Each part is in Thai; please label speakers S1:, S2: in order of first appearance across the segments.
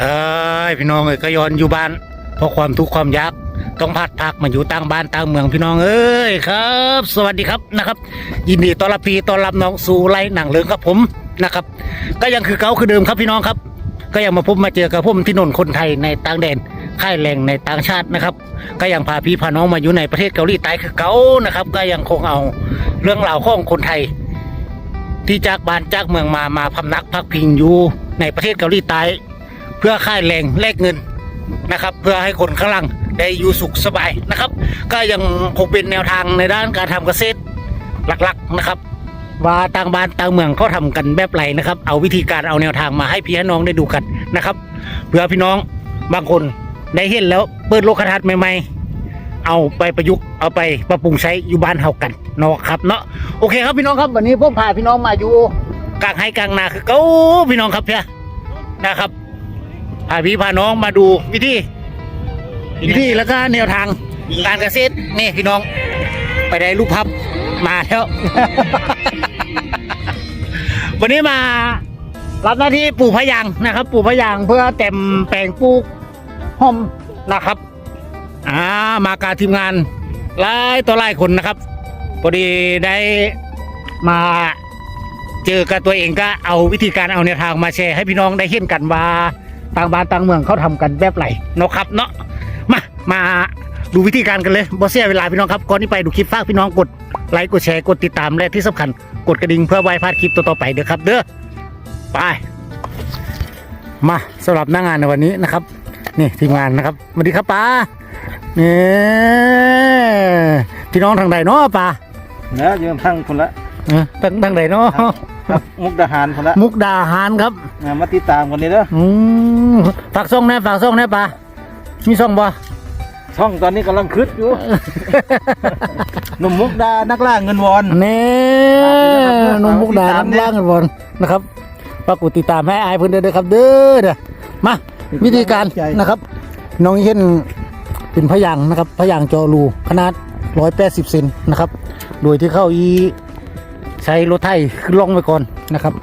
S1: เอ้ยพี่น้องเอ้ยก็ย้อนอยู่บ้านเพราะความทุกข์ความยากต้องพัดพักมาอยู่ต่างบ้านต่างเมืองพี่น้องเอ้ยครับ สวัสดีครับนะครับ ยินดีต้อนรับพี่ต้อนรับน้องสู่ไลฟ์หนังเลิงครับผมนะครับ ก็ยังคือเก่าคือเดิมครับพี่น้องครับ ก็ยังมาพบมาเจอกับผมที่นนท์คนไทยในต่างแดนค่ายแรงในต่างชาตินะครับ ก็ยังพาพี่พาน้องมาอยู่ในประเทศเกาหลีใต้คือเก่านะครับ ก็ยังคงเอาเรื่องราวของคนไทย ที่จากบ้านจากเมืองมามาพำนักพักพิงอยู่ในประเทศเกาหลีใต้ พื่อค่ายแรงแลกเงินนะครับ เพื่อให้คนข้างล่างได้อยู่สุขสบายนะครับ ก็ยังคงเป็นแนวทางในด้านการทำเกษตรหลักๆนะครับ ว่าต่างบ้านต่างเมืองเขาทำกันแบบไรนะครับ เอาวิธีการเอาแนวทางมาให้พี่น้องได้ดูกันนะครับ เพื่อพี่น้องบางคนได้เห็นแล้วเปิดโลกทัศน์ใหม่ๆ เอาไปประยุกต์เอาไปปรับปรุงใช้อยู่บ้านเฮากันเนาะครับเนาะโอเคครับพี่น้องครับวันนี้ผมพาพี่น้องมาอยู่กลางไฮกลางนาคือเก้าพี่น้องครับเพี่ยนะครับาพี่พาน้องมาดูวิธีวิธีแล้วก็แนวทางการเกษตรนี่พี่น้อง ไปได้ลูกพับมาแล้ว วันนี้มารับหน้าที่ปลูกพะยางนะครับ ปลูกพะยางเพื่อเต็มแปลงปลูกห้อมนะครับอ่ามาการทีมงานหลายต่อหลายคนนะครับพอดีได้มาเจอกับตัวเองก็เอาวิธีการเอาแนวทางมาแชร์ให้พี่น้องได้เห็นกันว่า ต่างบ้านต่างเมืองเขาทำกันแบบไหนเนาะครับเนาะมามาดูวิธีการกันเลยบอเสียเวลาพี่น้องครับก่อนที่ไปดูคลิปฝากพี่น้องกดไลค์กดแชร์กดติดตามและที่สำคัญ กดกระดิ่งเพื่อไว้พลาดคลิปต่อๆไปเด้อครับ เด้อไปมาสำหรับหน้างานในวันนี้นะครับ นี่ทีมงานนะครับสวัสดีครับป้านี่พี่น้องทางใดเนาะป้า
S2: เนะยืมทั้งคนละ
S1: เออทางทางใดเนาะ
S2: ครับมุกดาหารคนละ
S1: มุกดาหารครับ
S2: อ่ามาติดตามคนนี้เด้อ
S1: อืม ฝากส่งแน่ฝากส่งแน่ป้ามีส่งบ่
S2: ช่องตอนนี้กำลังคึดอยู่ หนุ่มมุกดานักล่าเงินวอน
S1: นี่นมมุกดาน้ำล่างกันบอลนะครับฝากกดติดตามให้อายเพิ่นเด้อเด้อครับ เด้อเด้อมาวิธีการนะครับ น้องเห็นเป็นพะยางนะครับพะยางจอรูขนาด180เซนนะครับ โดยที่เข้าอีใช้รถไถขึ้นล่องไว้ก่อนนะครับ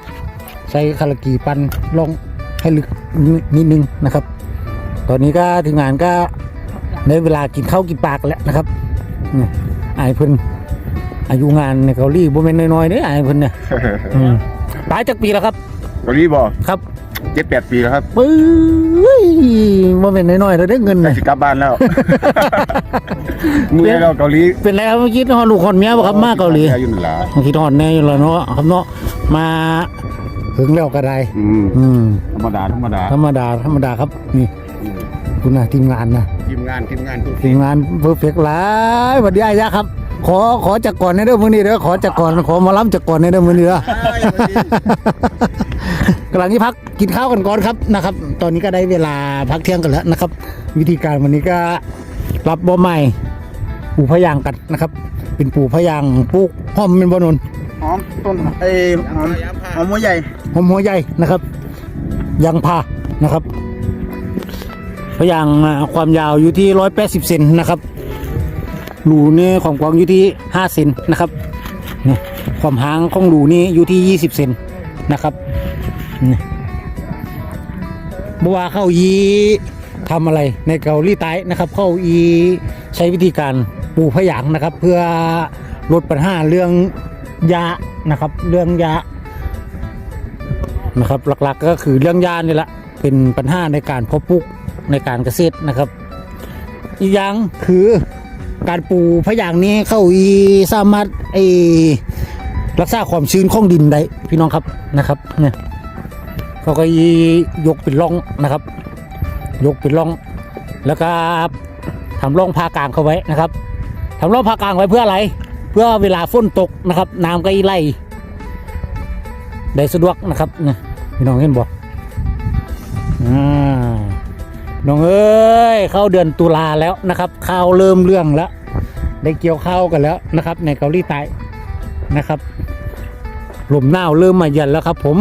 S1: ใช้คารากีปันล่องให้ลึก นิดนึงนะครับ ตอนนี้ก็ทีมงานก็ในเวลากินข้าวกินปลากแล้วนะครับนี่อายเพิ่นอายุงานในเกาหลีบ่แม่นน้อยๆเด้ออายเพิ่นเนี่ยอืมตายจากปีแล้วครับ
S3: เกาหลีบอก
S1: ครับ
S3: เจ็ดแปดปีแล้วครับ
S1: ปื้ยบ่แม่นน้อยๆแล้วเด้อเงิน
S3: ใกล้
S1: น่ะ
S3: จะกลับบ้านแล้วเมื่อเราเกาหลี
S1: เป็นไรครับเมื่อกี้ฮอดลูกฮอดเมียบ่ครับมาเกาหลี
S3: อยู่นั่นล่ะ
S1: บางทีฮอดแน่อยู่แล้วเนาะครับเนาะมา ถึงแล้วก็ได้
S3: อืม
S1: อืม
S3: ธรรมดาธรรมดา
S1: ธรรมดาธรรมดาครับ นี่
S3: อืม
S1: คุณน่ะทีมงานนะ
S3: ทีมงานทีมงานทุก
S1: ทีมงานเพอร์เฟกต์หลายสวัสดีอายะครับ ขอขอจากก่อนในเด้อมื้อนี้เด้อขอจากก่อนขอมาล้ำจากก่อนในเด้อมื้อนี้เด้อ กำลังที่พักกินข้าวกันก่อนครับนะครับ ตอนนี้ก็ได้เวลาพักเที่ยงกันแล้วนะครับ วิธีการวันนี้ก็รับบ่อใหม่ปลูกพะยางกันนะครับ เป็นปลูกพะยางปลูกหอมเป็นบ่นน
S2: ห อมต้นเอหอมหอมหัวใหญ่
S1: หอมหัวใหญ่นะครับ ยางพานะครับพะยางอ่าความยาวอยู่ที่ร้อยแปดสิบเซนนะครับรูนี่ความกว้างอยู่ที่ห้าเซนนะครับนี่ความหางของรูนี่อยู่ที่ยี่สิบเซนนะครับนี่บัวาเข้ายีทำอะไรในเกาหลีใต้นะครับ เข้าอีใช้วิธีการปูพะยางนะครับ เพื่อลดปัญหาเรื่อง ยานะครับ เรื่องยานะครับ หลักๆก็คือเรื่องยานี่แหละเป็นปัญหาในการเพาะปลูกในการเกษตรนะครับ อีกอย่างคือการปลูกพะยางนี้เข้าอีสามารถไอรักษาความชื้นของดินได้พี่น้องครับนะครับเนี่ยเขาก็อียกเป็นร่องนะครับ ยกเป็นร่อง แล้วก็ทำร่องพากลางเข้าไว้นะครับทำร่องพากลางไว้เพื่ออะไร เพื่อเวลาฝนตกนะครับ น้ำก็ไหลได้สะดวกนะครับเนี่ยพี่น้องเห็นบอ่าน้องเอ้ยเข้าเดือนตุลาแล้วนะครับข้าวเริ่มเรื่องแล้ว ได้เกี่ยวข้าวกันแล้วนะครับ ในเกาหลีใต้นะครับลมหนาวเริ่มมาเย็นแล้วครับ ผม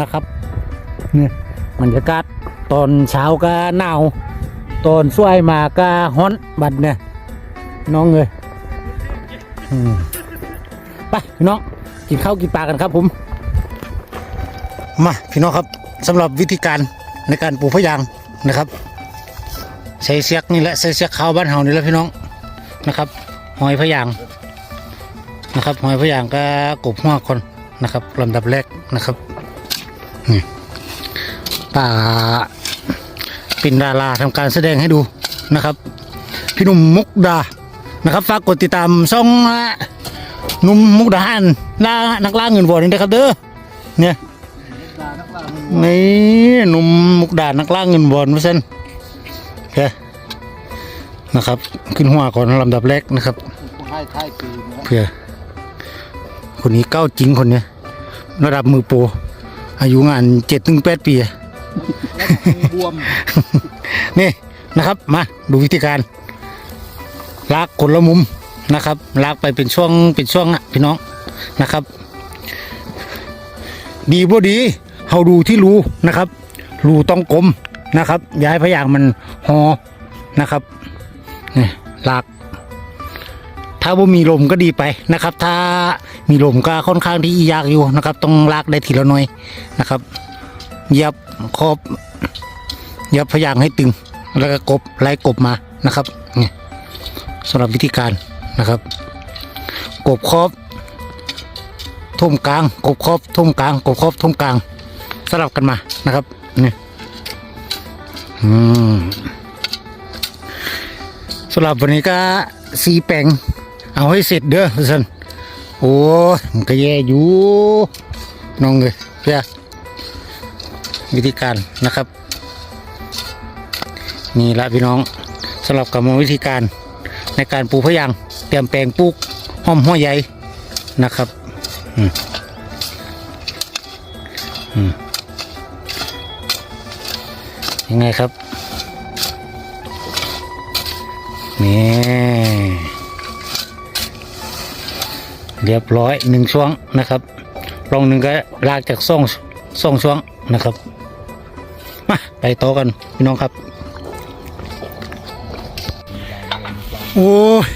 S1: นะครับเนี่ยบรรยากาศตอนเช้าก็หนาว ตอนสวยมาก็ฮ้อนบัดเนี่ยน้องเอ้ย ไปพี่น้องกินข้าวกินปลากันครับผม มาพี่น้องครับสำหรับวิธีการในการปลูกพะยางนะครับ ใส่เสียกนี่แหละใส่เสียกขาวบ้านเฮานี่แหละพี่น้องนะครับ หอยพะยางนะครับหอยพะยางก็กบหัวคนนะครับลำดับแรกนะครับนี่ป่าป็นดาราทำการแสดงให้ดูนะครับ พี่หนุ่มมุกดา นะครับฝากกดติดตามช่องหนุ่มมุกดาหารล่านักล่าเงินบอลนี่นะครับเด้อเนี่ยนี่หนุ่มมุกดานักล่าเงินบอลเพื่อนโอเคนะครับ ขึ้นหัวก่อนลำดับแรกนะครับ
S2: ให้ท้ายปีนะ
S1: เพื่อ คนนี้เก้าจริงคนเนี้ยระดับมือโปรอายุงานเจ็ดถึงแปดปี
S2: แล้วบวม
S1: นี่นะครับ มาดูวิธีการ ลากคนละมุมนะครับ ลากไปเป็นช่วงเป็นช่วงอะพี่น้องนะครับ ดีบ่ดีเฮาดูที่รูนะครับรูต้องกลมนะครับ ย้ายพยางมันหอนะครับนี่ลาก ถ้าบ่มีลมก็ดีไปนะครับ ถ้ามีลมก็ค่อนข้างที่ยากอยู่นะครับ ต้องลากได้ทีละน่อยนะครับเยับขอบเยับพยางให้ตึง แล้วก็กบไล่กบมานะครับ สำหรับวิธีการนะครับ กบครอบทุ่มกลาง กบครอบทุ่มกลาง กบครอบทุ่มกลางสลับกันมานะครับนี่สำหรับวันนี้ก็สีแปงเอาให้เสร็จเด้อทุกท่นโอ้ยมันก็แย่อยู่น้องเลยเพื่อวิธีการนะครับ นี่ละพี่น้องสำหรับกรรมวิธีการ ในการปลูกพะยางเตรียมแปลงปลูกห้อมหัวใหญ่นะครับยังไงครับนี่เรียบร้อยหนึ่งช่วงนะครับลองหนึ่งก็ลากจากซ่องซ่องช่วงนะครับ มาไปต่อกันพี่น้องครับ โอ้ย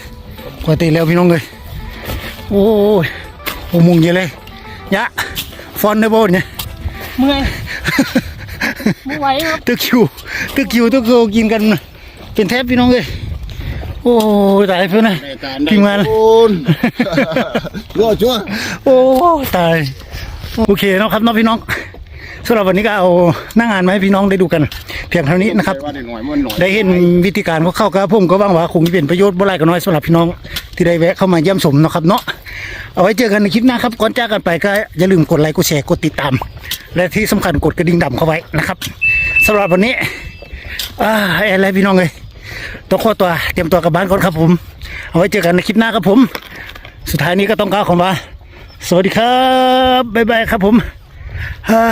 S1: ปกติแล้วพี่น้องเลยโอ้ยโอ้มุงเยอะเลยยะฟอนได้บ่เนี่ย
S4: เมื่อยไม่ไหวครับ
S1: ตึกคิวตึกคิวตึกคิวกินกัน เป็นแทบพี่น้องเลยโอ้ยตายเพื่อนนะทีมงาน
S3: รั่วชัว
S1: โอ้ตายโอเคเนาะครับน้องพี่น้อง สำหรับวันนี้ก็เอาหน้างานมาให้พี่น้องได้ดูกัน เพียงเท่านี้นะครับ
S3: ว่าได้หน่อยมันหน่อย
S1: ได้เห็นวิธีการของเขาก็ผมก็หว่างว่าคงจะเป็นประโยชน์บ่หลายก็น้อยสำหรับพี่น้องที่ได้แวะเข้ามาเยี่ยมชมเนาะครับเนาะเอาไว้เจอกันในคลิปหน้าครับก่อนจากกันไปก็อย่าลืมกดไลค์กดแชร์กดติดตาม และที่สำคัญกดกระดิ่งดำเข้าไว้นะครับสำหรับวันนี้อ่าอะไรพี่น้องเลยต้องขอตัวเตรียมตัวกลับบ้านก่อนครับผม เอาไว้เจอกันในคลิปหน้าครับผม สุดท้ายนี้ก็ต้องกล่าวคำว่า สวัสดีครับบ๊ายบายครับผม ฮ่า